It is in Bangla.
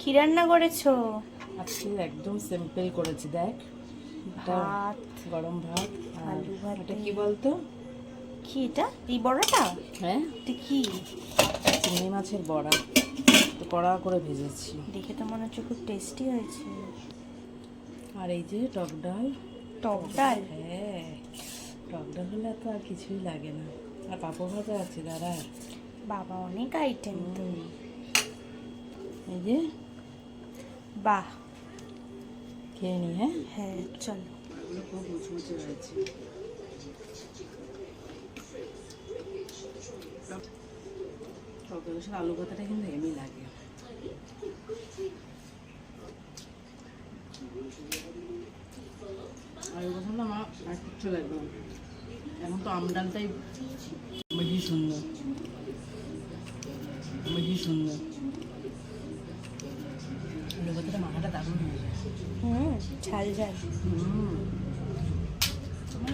কি রান্না করেছ? আজকে একদম সিম্পল করেছি দেখ। ভাত। গরম ভাত আর আলু ভাতে। এটা কি বলতো? কি এটা? এই বড়টা? হ্যাঁ। এটা কি? চিংড়ি মাছের বড়া। তো কড়া করে ভেজেছি। দেখে তো মনে হচ্ছে খুব টেস্টি হয়েছে। আর এই যে টক ডাল। টক ডাল? হ্যাঁ। টক ডাল হলে তো আর কিছুই লাগে না। আর পাঁপড় ভাজা আছে দাদা বাবা অনেক আইটেম তো এই যে বাহ। খেয়ে নি হ্যাঁ? হ্যাঁ চলো। খুব মুচমুচে হয়েছে টকের সাথে আলু ভাতাটা কিন্তু হেভি লাগে। আলু ভাতাটা আমার আর কিচ্ছু লাগবে এখন তো আমডালটাই বেশি সুন্দর। বেশি সুন্দর। হুম ঝাল ঝাল। হুম। তোমার